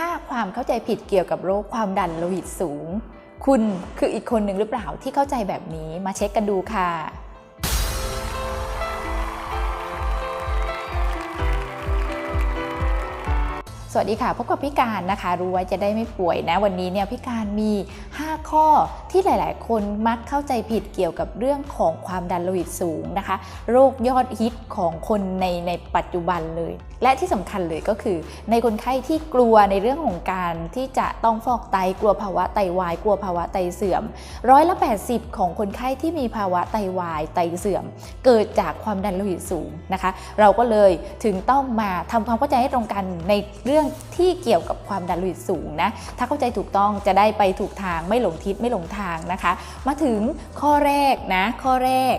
5 ความเข้าใจผิดเกี่ยวกับโรคความดันโลหิตสูง คุณคืออีกคนหนึ่งหรือเปล่าที่เข้าใจแบบนี้มาเช็คกันดูค่ะ สวัสดีค่ะพบกับพี่การนะคะ รู้ไว้จะได้ไม่ป่วยนะวันนี้เนี่ยพี่การมี 5 ข้อที่หลาย ๆ คนมักเข้าใจผิดเกี่ยวกับเรื่องของความดันโลหิตสูงนะคะ โรคยอดฮิตของคนในในปัจจุบันเลย และที่สำคัญเลยก็คือ ในคนไข้ที่กลัวในเรื่องของการที่จะต้องฟอกไตกลัวภาวะไตวาย กลัวภาวะไตเสื่อมร้อยละ80 ของคนไข้ที่มีภาวะไตวาย ไตเสื่อม เกิดจากความดันโลหิตสูงนะคะ เราก็เลยถึงต้องมาทำความเข้าใจให้ตรงกันในเรื่องที่เกี่ยวกับความดันโลหิตสูงนะ ถ้าเข้าใจถูกต้องจะได้ไปถูกทางไม่หลงทิศไม่หลงทางนะคะ มาถึงข้อแรกนะ ข้อแรก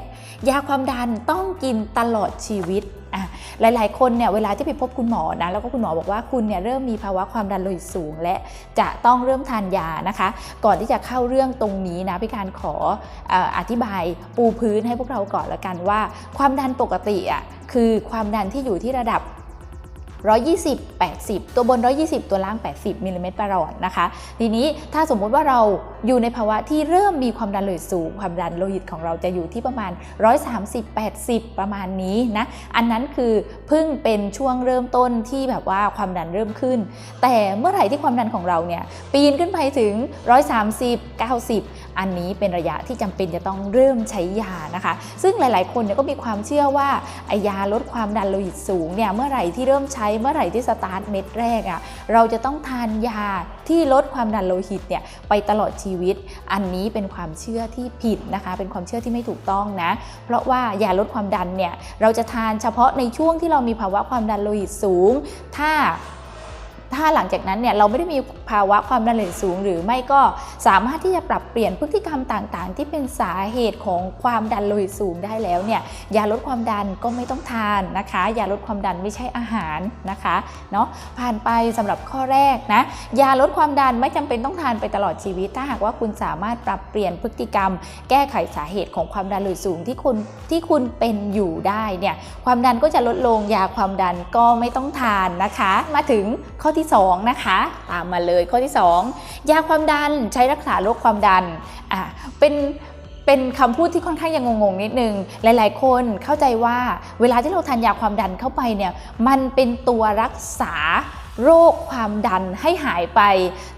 ยาความดันต้องกินตลอดชีวิตหลาย ๆ คนเนี่ยเวลาที่ไปพบคุณหมอนะแล้วก็คุณหมอบอกว่าคุณเนี่ยเริ่มมีภาวะความดันโลหิตสูง และจะต้องเริ่มทานยานะคะ ก่อนที่จะเข้าเรื่องตรงนี้นะพี่การขอออธิบายปูพื้นให้พวกเราก่อนละกันว่า ความดันปกติอะคือความดันที่อยู่ที่ระดับ 120 80 ตัวบน 120 ตัวล่าง 80มิลลิเมตรประหลอดนะคะ ทีนี้ถ้าสมมุติว่าเราอยู่ในภาวะที่เริ่มมีความดันโลหิตสูง ความดันโลหิตของเราจะอยู่ที่ประมาณ 130 80 ประมาณนี้นะ อันนั้นคือเพิ่งเป็นช่วงเริ่มต้นที่แบบว่าความดันเริ่มขึ้น แต่เมื่อไหร่ที่ความดันของเราเนี่ยปีนขึ้นไปถึง 130 90 อันนี้เป็นระยะที่จำเป็นจะต้องเริ่มใช้ยานะคะ ซึ่งหลาย ๆ คนเนี่ยก็มีความเชื่อว่าไอยาลดความดันโลหิตสูงเนี่ยเมื่อไหร่ที่เริ่มใช้เมื่อไหร่ที่สตาร์ทเม็ดแรกอะ่ะเราจะต้องทานยาที่ลดความดันโลหิตเนี่ยไปตลอดชีวิต อันนี้เป็นความเชื่อที่ผิดนะคะ เป็นความเชื่อที่ไม่ถูกต้องนะ เพราะว่ายาลดความดันเนี่ยเราจะทานเฉพาะในช่วงที่เรามีภาวะความดันโลหิตสูง ถ้า ถ้าหลังจากนั้นเนี่ยเราไม่ได้มีภาวะความดันโลหิตสูง หรือไม่ก็สามารถที่จะปรับเปลี่ยนพฤติกรรมต่างๆ ที่เป็นสาเหตุของความดันโลหิตสูงได้แล้วเนี่ยยาลดความดันก็ไม่ต้องทานนะคะยาลดความดันไม่ใช่อาหารนะคะเนาะผ่านไปสำหรับข้อแรกนะยาลดความดันไม่จำเป็นต้องทานไปตลอดชีวิต ถ้าหากว่าคุณสามารถปรับเปลี่ยนพฤติกรรม แก้ไขสาเหตุของความดันโลหิตสูงที่คุณที่คุณเป็นอยู่ได้เนี่ยความดันก็จะลดลงยาความดันก็ไม่ต้องทานนะคะ มาถึงข้อที่2 นะคะ ตามมาเลยข้อที่ 2 ยาความดันใช้รักษาโรคความดันอะเป็นเป็นคำพูดที่ค่อนข้างยังงงๆนิดนึง หลายๆ คนเข้าใจว่าเวลาที่เราทานยาความดันเข้าไปเนี่ย มันเป็นตัวรักษา โรคความดันให้หายไป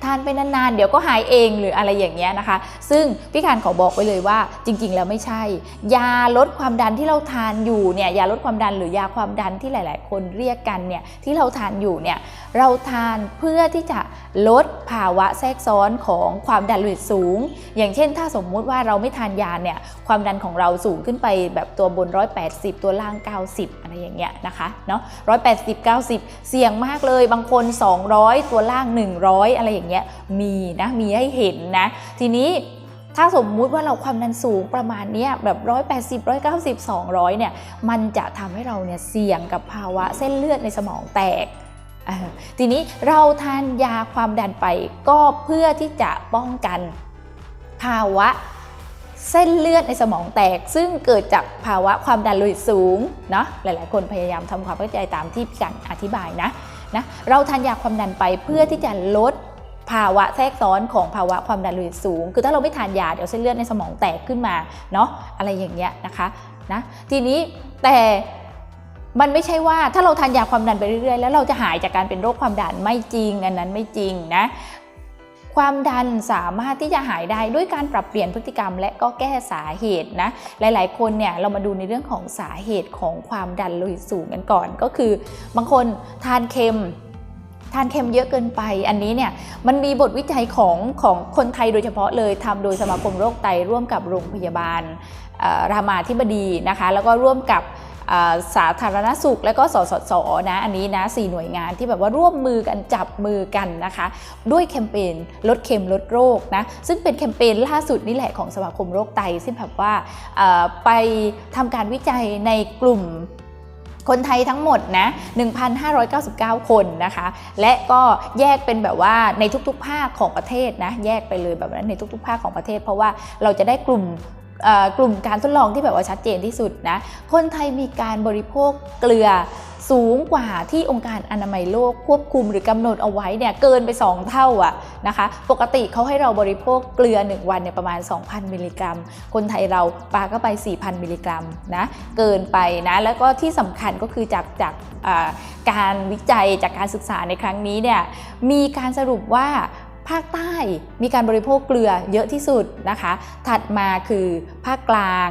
ทานไปนานๆ เดี๋ยวก็หายเองหรืออะไรอย่างเงี้ยนะคะ ซึ่งพี่การขอบอกไว้เลยว่าจริง ๆ แล้วไม่ใช่ ยาลดความดันที่เราทานอยู่เนี่ยยาลดความดันหรือยาความดันที่หลาย ๆ คนเรียกกันเนี่ยที่เราทานอยู่เนี่ยเราทานเพื่อที่จะลดภาวะแทรกซ้อนของความดันโลหิตสูง อย่างเช่น ถ้าสมมุติว่าเราไม่ทานยาเนี่ยความดันของเราสูงขึ้นไปแบบตัวบน 180 ตัวล่าง 90 อะไรอย่างเงี้ยนะคะเนาะ180 90 เสี่ยงมากเลยบางคน 200 ตัวล่าง 100 อะไรอย่างเงี้ยมีนะมีให้เห็นนะ ทีนี้ถ้าสมมุติว่าเราความดันสูงประมาณเนี้ยแบบ 180 190 200 เนี่ย มันจะทำให้เราเนี่ยเสี่ยงกับภาวะเส้นเลือดในสมองแตก ทีนี้เราทานยาความดันไปก็เพื่อที่จะป้องกันภาวะเส้นเลือดในสมองแตก ซึ่งเกิดจากภาวะความดันโลหิตสูงเนาะหลายๆ คนพยายามทำความเข้าใจตามที่พี่กันอธิบายนะ นะเราทานยาความดันไปเพื่อที่จะลดภาวะแทรกซ้อนของภาวะความดันโลหิตสูง คือถ้าเราไม่ทานยาเดี๋ยวเส้นเลือดในสมองแตกขึ้นมาเนาะอะไรอย่างเงี้ยนะคะนะทีนี้แต่มันไม่ใช่ว่าถ้าเราทานยาความดันไปเรื่อยๆ แล้วเราจะหายจากการเป็นโรคความดันไม่จริงอันนั้นไม่จริงนะ ความดันสามารถที่จะหายได้ด้วยการปรับเปลี่ยนพฤติกรรม และก็แก้สาเหตุนะ หลายๆ คนเนี่ยเรามาดูในเรื่องของสาเหตุของความดันโลหิตสูงกันก่อน ก็คือบางคนทานเค็มทานเค็มเยอะเกินไป อันนี้เนี่ยมันมีบทวิจัยของของคนไทยโดยเฉพาะเลยทำโดยสมาคมโรคไตร่วมกับโรงพยาบาลรามาธิบดีนะคะ แล้วก็ร่วมกับ สาธารณสุข และก็สสสนะอันนี้นะสี่หน่วยงานที่แบบว่าร่วมมือกันจับมือกันนะคะ ด้วยแคมเปญลดเค็มลดโรคนะซึ่งเป็นแคมเปญล่าสุดนี่แหละของสมาคมโรคไตซึ่งแบบว่าไปทำการวิจัยในกลุ่มคนไทยทั้งหมดนะ1,599 คนนะคะ และก็แยกเป็นแบบว่าในทุกๆ ภาคของประเทศนะ แยกไปเลยแบบนั้นในทุกๆ ภาคของประเทศ เพราะว่าเราจะได้กลุ่ม กลุ่มการทดลองที่แบบว่าชัดเจนที่สุดนะ คนไทยมีการบริโภคเกลือสูงกว่าที่องค์การอนามัยโลกควบคุมหรือกำหนดเอาไว้เนี่ยเกินไป 2 เท่าอะนะคะ ปกติเขาให้เราบริโภคเกลือ 1 วันเนี่ยประมาณ 2,000 มิลลิกรัม คนไทยเราปาก็ไป 4,000 มิลลิกรัมนะเกินไปนะแล้วก็ที่สำคัญก็คือจากจากการวิจัยจากการศึกษาในครั้งนี้เนี่ยมีการสรุปว่า ภาคใต้มีการบริโภคเกลือเยอะที่สุดนะคะ ถัดมาคือภาคกลาง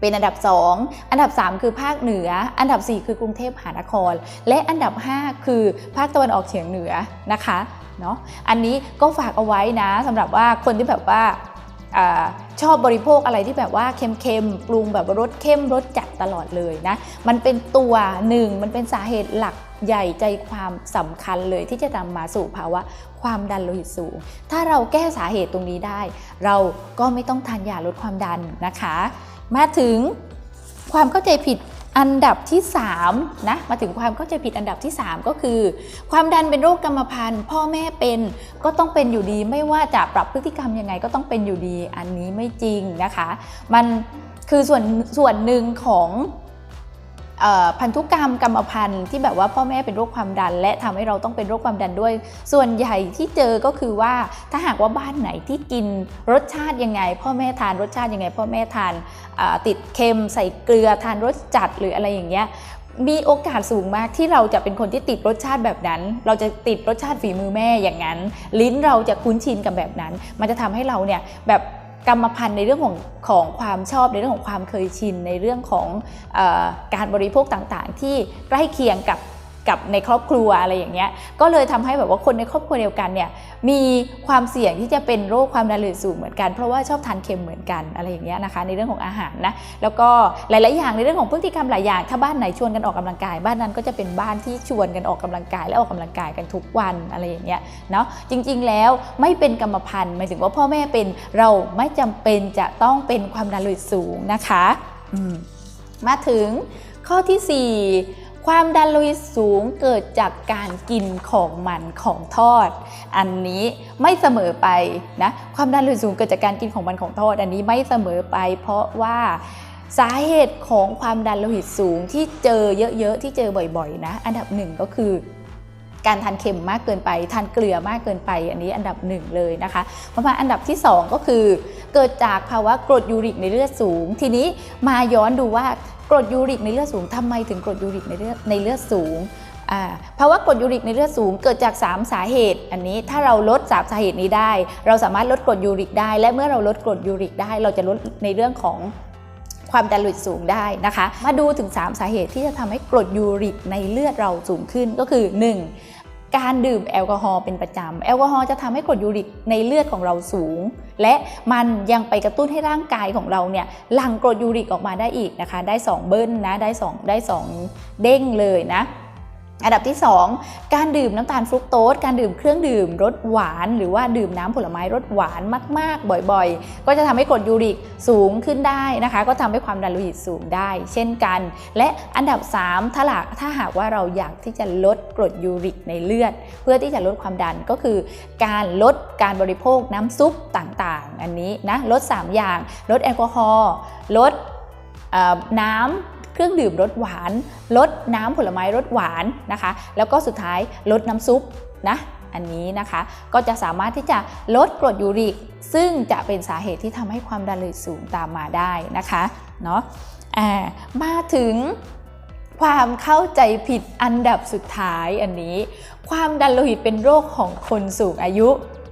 เป็นอันดับ 2 อันดับ 3 คือภาคเหนือ อันดับ 4 คือกรุงเทพมหานคร และอันดับ 5 คือภาคตะวันออกเฉียงเหนือนะคะเนาะอันนี้ก็ฝากเอาไว้นะสำหรับว่าคนที่แบบว่าอชอบบริโภคอะไรที่แบบว่าเค็มๆปรุงแบบรสเข้มรสจัดตลอดเลยนะ มันเป็นตัวหนึ่งมันเป็นสาเหตุหลัก ใหญ่ใจความสำคัญเลยที่จะนำมาสู่ภาวะความดันโลหิตสูง ถ้าเราแก้สาเหตุตรงนี้ได้ เราก็ไม่ต้องทานยาลดความดันนะคะ มาถึงความเข้าใจผิดอันดับที่3นะมาถึงความเข้าใจผิดอันดับที่ 3 ก็คือ ความดันเป็นโรคกรรมพันธุ์ พ่อแม่เป็นก็ต้องเป็นอยู่ดี ไม่ว่าจะปรับพฤติกรรมยังไงก็ต้องเป็นอยู่ดี อันนี้ไม่จริงนะคะ มันคือส่วนส่วนหนึ่งของ พันธุกรรมกรรมพันธุ์ที่แบบว่าพ่อแม่เป็นโรคความดัน และทำให้เราต้องเป็นโรคความดันด้วย ส่วนใหญ่ที่เจอก็คือว่าถ้าหากว่าบ้านไหนที่กินรสชาติยังไง พ่อแม่ทานรสชาติยังไง พ่อแม่ทานติดเค็มใส่เกลือทานรสจัดหรืออะไรอย่างเงี้ยมีโอกาสสูงมากที่เราจะเป็นคนที่ติดรสชาติแบบนั้น เราจะติดรสชาติฝีมือแม่อย่างนั้น ลิ้นเราจะคุ้นชินกับแบบนั้น มันจะทำให้เราเนี่ยแบบ กรรมพันธุ์ในเรื่องของของความชอบในเรื่องของความเคยชินในเรื่องของอการบริโภคต่างๆ ที่ใกล้เคียงกับ กับในครอบครัวอะไรอย่างเงี้ย ก็เลยทำให้แบบว่าคนในครอบครัวเดียวกันเนี่ยมีความเสี่ยงที่จะเป็นโรคความดันโลหิตสูงเหมือนกัน เพราะว่าชอบทานเค็มเหมือนกันอะไรอย่างเงี้ยนะคะ ในเรื่องของอาหารนะ แล้วก็หลาย ๆ อย่างในเรื่องของพฤติกรรมหลายอย่าง ถ้าบ้านไหนชวนกันออกกำลังกาย บ้านนั้นก็จะเป็นบ้านที่ชวนกันออกกำลังกาย และออกกำลังกายกันทุกวันอะไรอย่างเงี้ยเนาะ จริง ๆ แล้วไม่เป็นกรรมพันธุ์หมายถึงว่าพ่อแม่เป็นเราไม่จำเป็นจะต้องเป็นความดันโลหิตสูงนะคะมมาถึงข้อที่ 4 ความดันโลหิตสูงเกิดจากการกินของมันของทอด อันนี้ไม่เสมอไปนะความดันโลหิตสูงเกิดจากการกินของมันของทอด อันนี้ไม่เสมอไป เพราะว่าสาเหตุของความดันโลหิตสูงที่เจอเยอะๆที่เจอบ่อยๆ นะ อันดับหนึ่งก็คือการทานเค็มมากเกินไป ทานเกลือมากเกินไป อันนี้อันดับหนึ่งเลยนะคะประมาณอันดับที่ 2 ก็คือ เกิดจากภาวะกรดยูริกในเลือดสูง ทีนี้มาย้อนดูว่ากรดยูริกในเลือดสูงทำไมถึงกรดยูริกในเลือดในเลือดสูงอ่าภาวะกรดยูริกในเลือดสูงเกิดจาก 3 สาเหตุ อันนี้ถ้าเราลด3สาเหตุนี้ได้ เราสามารถลดกรดยูริกได้ และเมื่อเราลดกรดยูริกได้ เราจะลดในเรื่องของความดันโลหิตสูงได้นะคะ มาดูถึง 3 สาเหตุที่จะทำให้กรดยูริกในเลือดเราสูงขึ้นก็คือ 1. การดื่มแอลกอฮอล์เป็นประจำ แอลกอฮอล์จะทำให้กรดยูริกในเลือดของเราสูง และมันยังไปกระตุ้นให้ร่างกายของเราเนี่ยหลั่งกรดยูริกออกมาได้อีกนะคะ ได้ 2 เบิ้ลนะ ได้ 2 ได้ 2 เด้งเลยนะ อันดับที่ 2 การดื่มน้ำตาลฟรุกโตสการดื่มเครื่องดื่มรสหวาน หรือว่าดื่มน้ำผลไม้รสหวานมาก ๆ บ่อยๆ ก็จะทำให้กรดยูริกสูงขึ้นได้นะคะ ก็ทำให้ความดันโลหิตสูงได้ เช่นกัน และอันดับ 3 ถ้าหากถ้าหากว่าเราอยากที่จะลดกรดยูริกในเลือด เพื่อที่จะลดความดันก็คือ การลดการบริโภคน้ำซุปต่างๆ อันนี้นะลด 3 อย่าง ลดแอลกอฮอล์ลดน้ำ เครื่องดื่มรสหวาน ลดน้ำผลไม้รสหวานนะคะ แล้วก็สุดท้ายลดน้ำซุปนะอันนี้นะคะก็จะสามารถที่จะลดกรดยูริก ซึ่งจะเป็นสาเหตุที่ทำให้ความดันโลหิตสูงตามมาได้นะคะเนาะอ่ามาถึงความเข้าใจผิดอันดับสุดท้ายอันนี้ ความดันโลหิตเป็นโรคของคนสูงอายุ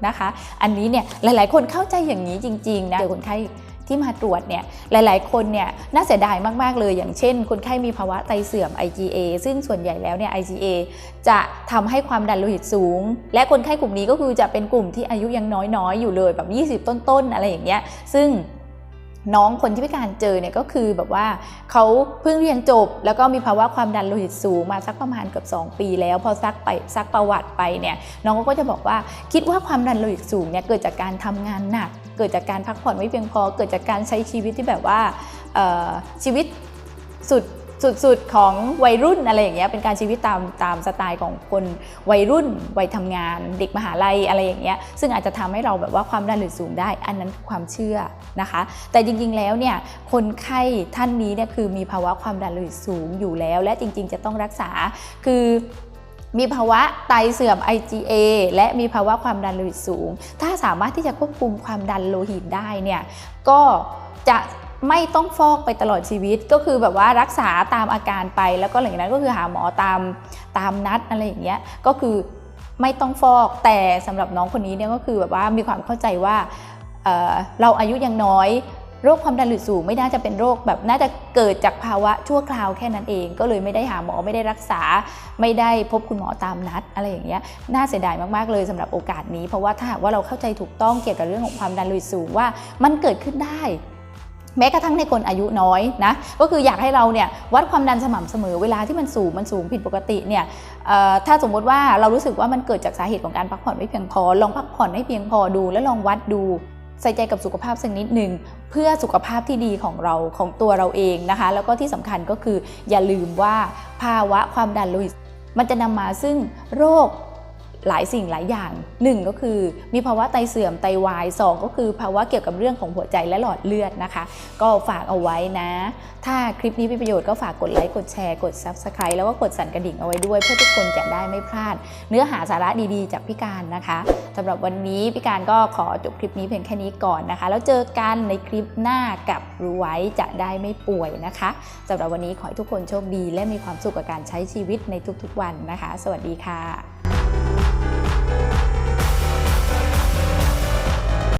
นะคะ อันนี้เนี่ยหลายๆ คนเข้าใจอย่างนี้จริงๆนะเจอคนไข้ ที่มาตรวจเนี่ยหลาย ๆ คนเนี่ยน่าเสียดายมาก ๆ เลย อย่างเช่น คนไข้มีภาวะไตเสื่อม IgA ซึ่งส่วนใหญ่แล้วเนี่ย IgA จะทำให้ความดันโลหิตสูง และคนไข้กลุ่มนี้ก็คือจะเป็นกลุ่มที่อายุยังน้อย ๆ อยู่เลยแบบ 20 ต้น ๆ อะไรอย่างเงี้ย ซึ่งน้องคนที่พิการเจอเนี่ยก็คือแบบว่าเขาเพิ่งเรียนจบ แล้วก็มีภาวะความดันโลหิตสูงมาสักประมาณเกือบ2 ปีแล้ว พอซักไปซักประวัติไปเนี่ยน้องก็จะบอกว่าคิดว่าความดันโลหิตสูงเนี่ยเกิดจากการทำงานหนัก เกิดจากการพักผ่อนไม่เพียงพอ เกิดจากการใช้ชีวิตที่แบบว่าชีวิตสุดสุดๆของวัยรุ่นอะไรอย่างเงี้ยเป็นการชีวิตตามตามสไตล์ของคนวัยรุ่นวัยทำงาน เด็กมหาลัยอะไรอย่างเงี้ยซึ่งอาจจะทำให้เราแบบว่าความดันโลหิตสูงได้ อันนั้นความเชื่อนะคะ แต่จริงๆแล้วเนี่ยคนไข้ท่านนี้เนี่ยคือมีภาวะความดันโลหิตสูงอยู่แล้ว และจริง ๆ จะต้องรักษาคือ มีภาวะไตเสื่อม IgA และมีภาวะความดันโลหิตสูง ถ้าสามารถที่จะควบคุมความดันโลหิตได้เนี่ย ก็จะไม่ต้องฟอกไปตลอดชีวิต ก็คือแบบว่ารักษาตามอาการไป แล้วก็หลังจากนั้นก็คือหาหมอตามตามนัดอะไรอย่างเงี้ย ก็คือไม่ต้องฟอก แต่สำหรับน้องคนนี้เนี่ยก็คือแบบว่ามีความเข้าใจว่าเเราอายุยังน้อย โรคความดันโลหิตสูงไม่น่าจะเป็นโรคแบบน่าจะเกิดจากภาวะชั่วคราวแค่นั้นเอง ก็เลยไม่ได้หาหมอไม่ได้รักษา ไม่ได้พบคุณหมอตามนัด อะไรอย่างเงี้ยน่าเสียดายมากๆเลยสำหรับโอกาสนี้ เพราะว่าถ้าหากว่าเราเข้าใจถูกต้องเกี่ยวกับเรื่องของความดันโลหิตสูงว่ามันเกิดขึ้นได้แม้กระทั่งในคนอายุน้อยนะก็คืออยากให้เราเนี่ยวัดความดันสม่ำเสมอเวลาที่มันสูงมันสูงผิดปกติเนี่ยถ้าสมมติว่าเรารู้สึกว่ามันเกิดจากสาเหตุของการพักผ่อนไม่เพียงพอ ลองพักผ่อนให้เพียงพอดู แล้วลองวัดดู ใส่ใจกับสุขภาพสักนิดหนึ่งเพื่อสุขภาพที่ดีของเราของตัวเราเองนะคะ แล้วก็ที่สำคัญก็คืออย่าลืมว่าภาวะความดันโลหิตมันจะนำมาซึ่งโรค หลายสิ่งหลายอย่างหนึ่งก็คือมีภาวะไตเสื่อมไตวายสองก็คือภาวะเกี่ยวกับเรื่องของหัวใจและหลอดเลือดนะคะ ก็ฝากเอาไว้นะ ถ้าคลิปนี้มีประโยชน์ก็ฝากกดไลค์กดแชร์กด Subscribe แล้วก็กดสั่นกระดิ่งเอาไว้ด้วย เพื่อทุกคนจะได้ไม่พลาด เนื้อหาสาระดีๆ จากพี่การนะคะสำหรับวันนี้พี่การก็ขอจบคลิปนี้เพียงแค่นี้ก่อนนะคะ แล้วเจอกันในคลิปหน้ากับรู้ไว้จะได้ไม่ป่วยนะคะสำหรับวันนี้ขอให้ทุกคนโชคดี และมีความสุขกับการใช้ชีวิตในทุกๆวันนะคะ สวัสดีค่ะ